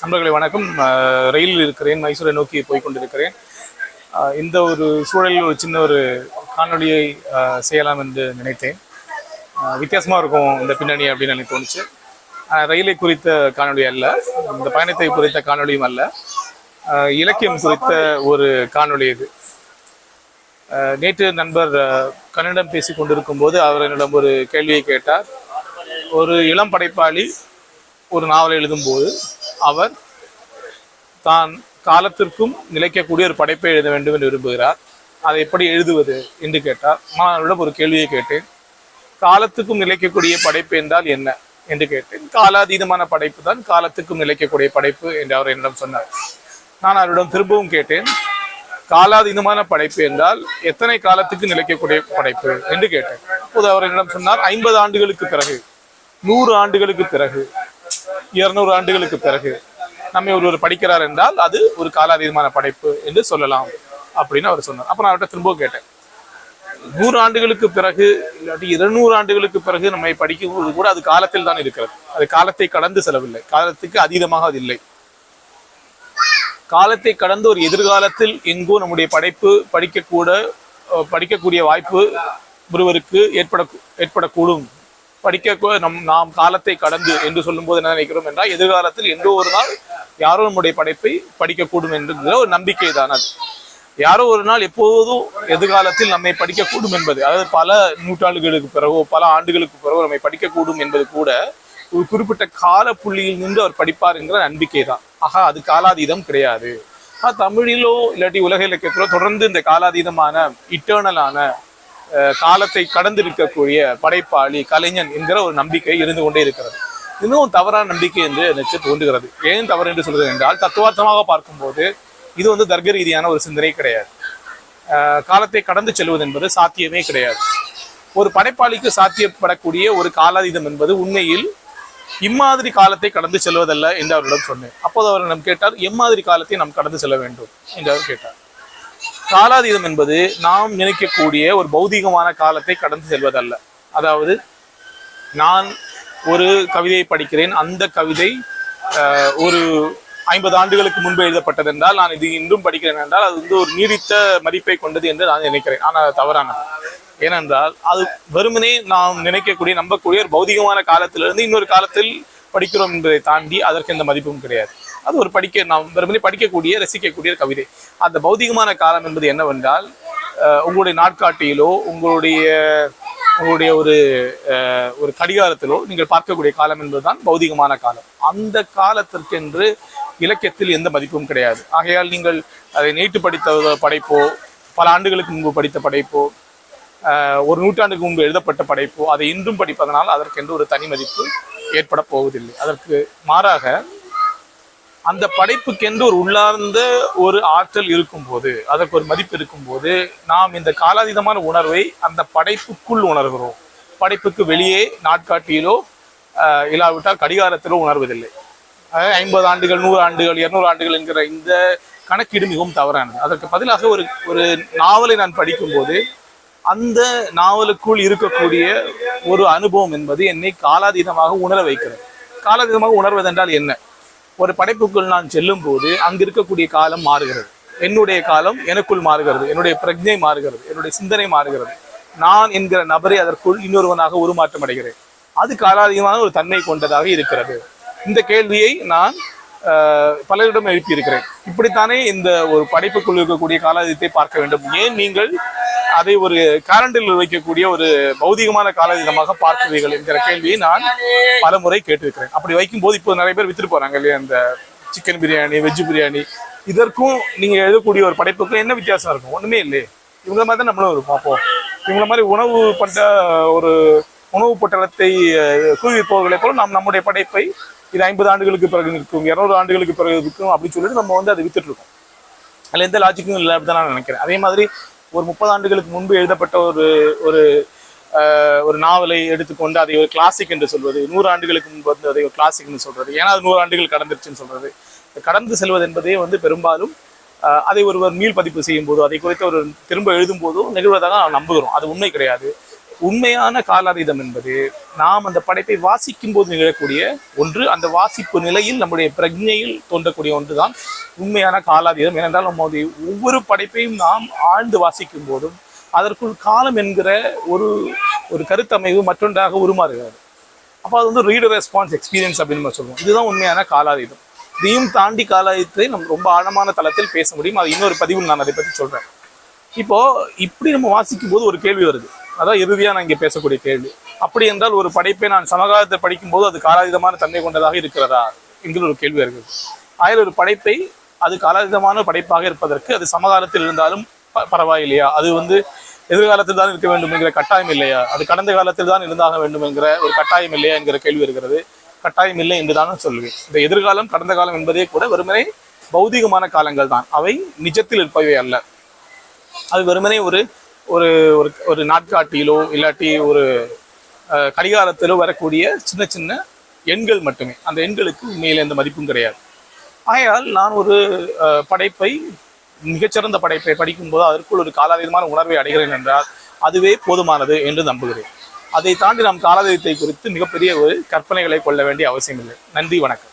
நண்பர்களை வணக்கம். அஹ், ரயிலில் இருக்கிறேன் மைசூரை நோக்கி போய்கொண்டிருக்கிறேன் இந்த ஒரு சூழலில் ஒரு சின்ன ஒரு காணொலியை செய்யலாம் என்று நினைத்தேன். வித்தியாசமாக வித்தியாசமா இருக்கும் இந்த பின்னணி அப்படின்னு எனக்கு தோணுச்சு. ரயிலை குறித்த காணொளி அல்ல இந்த பயணத்தை குறித்த காணொளியும் அல்ல. இலக்கியம் குறித்த ஒரு காணொளி இது. அஹ், நேற்று நண்பர் அஹ், கன்னடம் பேசி கொண்டிருக்கும் போது அவர் என்னிடம் ஒரு கேள்வியை கேட்டார். ஒரு இளம் படைப்பாளி ஒரு நாவலை எழுதும்போது அவர் தான் காலத்திற்கும் நிலைக்கக்கூடிய ஒரு படைப்பை எழுத வேண்டும் என்று விரும்புகிறார். அதை எப்படி எழுதுவது என்று கேட்டார் நான் அவரிடம் ஒரு கேள்வியை கேட்டேன். காலத்துக்கும் நிலைக்கக்கூடிய படைப்பு என்றால் என்ன? என்று கேட்டேன். காலாதீதமான படைப்பு தான் காலத்துக்கும் நிலைக்கக்கூடிய படைப்பு என்று அவர் என்னிடம் சொன்னார். நான் அவரிடம் திரும்பவும் கேட்டேன். காலாதீதமான படைப்பு என்றால் எத்தனை காலத்துக்கு நிலைக்கக்கூடிய படைப்பு? என்று கேட்டேன். அப்போது அவர் என்னிடம் சொன்னார் ஐம்பது ஆண்டுகளுக்கு பிறகு நூறு ஆண்டுகளுக்கு பிறகு. இருநூறு ஆண்டுகளுக்கு பிறகு நம்மை ஒருவர் படிக்கிறார் என்றால் அது ஒரு காலாதீதமான படைப்பு என்று சொல்லலாம் அப்படின்னு அவர் சொன்னார். அப்ப நான் அவர்கிட்ட திரும்ப கேட்டேன். நூறு ஆண்டுகளுக்கு பிறகு இல்லாட்டி இருநூறு ஆண்டுகளுக்கு பிறகு நம்மை படிக்கும்போது கூட அது காலத்தில் தான் இருக்கிறது. அது காலத்தை கடந்து செல்லவில்லை. காலத்துக்கு அதீதமாக அது இல்லை. காலத்தை கடந்து ஒரு எதிர்காலத்தில் எங்கோ நம்முடைய படைப்பு படிக்கக்கூட படிக்கக்கூடிய வாய்ப்பு ஒருவருக்கு ஏற்பட ஏற்படக்கூடும். படிக்க நம் நாம் காலத்தை கடந்து என்று சொல்லும்போது என்ன நினைக்கிறோம் என்றால் எதிர்காலத்தில் எங்கோ ஒரு நாள் யாரோ நம்முடைய படைப்பை படிக்கக்கூடும் என்கிற ஒரு நம்பிக்கை தான் அது. யாரோ ஒரு நாள் எப்போதும் எதிர்காலத்தில் நம்மை படிக்கக்கூடும் என்பது அதாவது பல நூற்றாண்டுகளுக்கு பிறகோ பல ஆண்டுகளுக்கு பிறகோ நம்மை படிக்கக்கூடும் என்பது கூட ஒரு குறிப்பிட்ட கால புள்ளியில் நின்று அவர் படிப்பார் என்கிற நம்பிக்கை தான் ஆகா அது காலாதீதம் கிடையாது. ஆனா, தமிழிலோ இல்லாட்டி உலக இலக்கியத்திலோ தொடர்ந்து இந்த காலாதீதமான இட்டர்னலான காலத்தை கடந்து நிற்கக்கூடிய படைப்பாளி கலைஞன் என்கிற ஒரு நம்பிக்கை இருந்து கொண்டே இருக்கிறது. இன்னும் தவறான நம்பிக்கை என்று எனக்கு தோன்றுகிறது. ஏன் தவறு என்று சொல்வது என்றால் தத்துவார்த்தமாக பார்க்கும்போது இது வந்து தர்க்க ரீதியான ஒரு சிந்தனை கிடையாது. காலத்தை கடந்து செல்வது என்பது சாத்தியமே கிடையாது. ஒரு படைப்பாளிக்கு சாத்தியப்படக்கூடிய ஒரு காலாதீதம் என்பது உண்மையில் இம்மாதிரி காலத்தை கடந்து செல்வதல்ல என்று அவரிடம் சொன்னேன். அப்போது அவர் நம் கேட்டார் எம்மாதிரி காலத்தை நாம் கடந்து செல்ல வேண்டும் என்று அவர் கேட்டார். காலாதீதம் என்பது நாம் நினைக்கக்கூடிய ஒரு பௌதீகமான காலத்தை கடந்து செல்வதல்ல. அதாவது நான் ஒரு கவிதையை படிக்கிறேன். அந்த கவிதை ஒரு ஐம்பது ஆண்டுகளுக்கு முன்பு எழுதப்பட்டது என்றால் நான் இது இன்றும் படிக்கிறேன் என்றால் அது வந்து ஒரு நீடித்த மதிப்பை கொண்டது என்று நான் நினைக்கிறேன். ஆனால் அது தவறானது. ஏனென்றால் அது வெறுமனே நாம் நினைக்கக்கூடிய நம்பக்கூடிய ஒரு பௌதிகமான காலத்திலிருந்து இன்னொரு காலத்தில் படிக்கிறோம் என்பதை தாண்டி அதற்கு எந்த மதிப்பும் கிடையாது. அது ஒரு படிக்க நாம் வெறுமனே படிக்கக்கூடிய ரசிக்கக்கூடிய கவிதை. அந்த பௌதிகமான காலம் என்பது என்னவென்றால் உங்களுடைய நாட்காட்டியிலோ உங்களுடைய உங்களுடைய ஒரு ஒரு கடிகாரத்திலோ நீங்கள் பார்க்கக்கூடிய காலம் என்பதுதான் பௌதிகமான காலம். அந்த காலத்திற்கென்று இலக்கியத்தில் எந்த மதிப்பும் கிடையாது. ஆகையால் நீங்கள் அதை நேற்று படித்த படைப்போ பல ஆண்டுகளுக்கு முன்பு படித்த படைப்போ ஒரு நூற்றாண்டுக்கு முன்பு எழுதப்பட்ட படைப்போ அதை இன்றும் படிப்பதனால் அதற்கென்று ஒரு தனி மதிப்பு ஏற்பட போவதில்லை. அதற்கு மாறாக அந்த படைப்புக்கென்று ஒரு உள்ளார்ந்த ஒரு ஆற்றல் இருக்கும்போது அதற்கு ஒரு மதிப்பு இருக்கும்போது நாம் இந்த காலாதீதமான உணர்வை அந்த படைப்புக்குள் உணர்கிறோம். படைப்புக்கு வெளியே நாட்காட்டியிலோ இல்லாவிட்டால் கடிகாரத்திலோ உணர்வதில்லை. ஐம்பது ஆண்டுகள் நூறு ஆண்டுகள் இரநூறு ஆண்டுகள் என்கிற இந்த கணக்கீடு மிகவும் தவறானது. அதற்கு பதிலாக ஒரு ஒரு நாவலை நான் படிக்கும்போது அந்த நாவலுக்குள் இருக்கக்கூடிய ஒரு அனுபவம் என்பது என்னை காலாதீதமாக உணர வைக்கிறது. காலாதீதமாக உணர்வதென்றால் என்ன? ஒரு படைப்புக்குள் நான் செல்லும் போது அங்கு இருக்கக்கூடிய காலம் மாறுகிறது. என்னுடைய காலம் எனக்குள் மாறுகிறது. என்னுடைய பிரஜை மாறுகிறது. என்னுடைய சிந்தனை மாறுகிறது. நான் என்கிற நபரை அதற்குள் இன்னொருவனாக உருமாற்றம் அடைகிறேன். அது காலாதீதமான ஒரு தன்மை கொண்டதாக இருக்கிறது. இந்த கேள்வியை நான் பலரிடம் எழுப்பியிருக்கிறேன். இப்படித்தானே இந்த ஒரு படைப்புக்குள் இருக்கக்கூடிய காலாதீதத்தை பார்க்க வேண்டும். ஏன் நீங்கள் அதை ஒரு காலண்டரில் வைக்கக்கூடிய ஒரு பௌதிகமான காலாதீதமாக பார்க்கிறீர்கள் என்கிற கேள்வியை நான் பல முறை கேட்டிருக்கிறேன். அப்படி வைக்கும்போது இப்போ நிறைய பேர் வித்துட்டு போறாங்க இல்லையா? இந்த சிக்கன் பிரியாணி வெஜ் பிரியாணி. இதற்கும் நீங்க எழுதக்கூடிய ஒரு படைப்புக்கும் என்ன வித்தியாசம் இருக்கும்? ஒண்ணுமே இல்லையே. இவங்க மாதிரி தான் நம்மளும் இருப்போம் அப்போ இவங்கள மாதிரி உணவு பட்ட ஒரு உணவு பொட்டலத்தை குவிப்பவர்களை போல நாம் நம்முடைய படைப்பை இது ஐம்பது ஆண்டுகளுக்கு பிறகு இருக்கும் இரநூறு ஆண்டுகளுக்கு பிறகு இருக்கும் அப்படின்னு சொல்லிட்டு நம்ம வந்து அதை வித்துட்டு இருக்கோம். அதில் எந்த லாஜிக்கும் இல்லை அப்படின்னு நான் நினைக்கிறேன். அதே மாதிரி ஒரு முப்பது ஆண்டுகளுக்கு முன்பு எழுதப்பட்ட ஒரு ஒரு ஒரு நாவலை எடுத்துக்கொண்டு அதை ஒரு கிளாசிக் என்று சொல்வது நூறு ஆண்டுகளுக்கு முன்பு வந்து அதை ஒரு கிளாசிக் என்று சொல்றது ஏன்னா அது நூறு ஆண்டுகள் கடந்துருச்சுன்னு சொல்றது. கடந்து செல்வது என்பதே வந்து பெரும்பாலும் அதை ஒருவர் மீள் பதிப்பு செய்யும் போதோ அதை குறித்து ஒரு திரும்ப எழுதும் போதோ நிகழ்வதாக நாம் நம்புகிறோம். அது உண்மை கிடையாது. உண்மையான காலாதீதம் என்பது நாம் அந்த படைப்பை வாசிக்கும் போது நிகழக்கூடிய ஒன்று அந்த வாசிப்பு நிலையில் நம்முடைய பிரஜையில் தோன்றக்கூடிய ஒன்றுதான் உண்மையான காலாதீதம். ஏனென்றால் நம்முடைய ஒவ்வொரு படைப்பையும் நாம் ஆழ்ந்து வாசிக்கும் போதும் அதற்குள் காலம் என்கிற ஒரு ஒரு கருத்தமைவு மற்றொன்றாக உருமாறுகிறது. அப்போ அது வந்து ரீடர் ரெஸ்பான்ஸ் எக்ஸ்பீரியன்ஸ் அப்படின்னு நம்ம சொல்லுவோம். இதுதான் உண்மையான காலாதீதம். இதையும் தாண்டி காலாதீதத்தை நம்ம ரொம்ப ஆழமான தளத்தில் பேச முடியும். அது இன்னொரு பதிவில் நான் அதை பற்றி சொல்கிறேன் இப்போ இப்படி நம்ம வாசிக்கும் போது ஒரு கேள்வி வருது. அதான் இறுதியா நான் இங்கே பேசக்கூடிய கேள்வி. அப்படி என்றால் ஒரு படைப்பை நான் சமகாலத்தை படிக்கும்போது அது காலாதீதமான தன்மை கொண்டதாக இருக்கிறதா? என்கிற ஒரு கேள்வி இருக்குது ஆயிரம் ஒரு படைப்பை அது காலாதீதமான படைப்பாக இருப்பதற்கு அது சமகாலத்தில் இருந்தாலும் பரவாயில்லையா? அது வந்து எதிர்காலத்தில் தான் இருக்க வேண்டும் என்கிற கட்டாயம் இல்லையா? அது கடந்த காலத்தில் தான் இருந்தாக வேண்டும் என்கிற ஒரு கட்டாயம் இல்லையா என்கிற கேள்வி இருக்கிறது கட்டாயம் இல்லை என்று தான் சொல்லுவேன் இந்த எதிர்காலம் கடந்த காலம் என்பதே கூட வெறுமனே பௌதிகமான காலங்கள் தான். அவை நிஜத்தில் இருப்பவை அல்ல. அது வெறுமனே ஒரு ஒரு ஒரு ஒரு நாட்காட்டியிலோ இல்லாட்டி ஒரு அஹ், கடிகாரத்திலோ வரக்கூடிய சின்ன சின்ன எண்கள் மட்டுமே. அந்த எண்களுக்கு உண்மையில் எந்த மதிப்பும் கிடையாது. ஆகையால் நான் ஒரு அஹ், படைப்பை மிகச்சிறந்த படைப்பை படிக்கும்போது அதற்குள் ஒரு காலாதீதமான உணர்வை அடைகிறேன் என்றால் அதுவே போதுமானது என்று நம்புகிறேன். அதை தாண்டி நாம் காலாதீதத்தை குறித்து மிகப்பெரிய ஒரு கற்பனைகளை கொள்ள வேண்டிய அவசியம் இல்லை நன்றி வணக்கம்.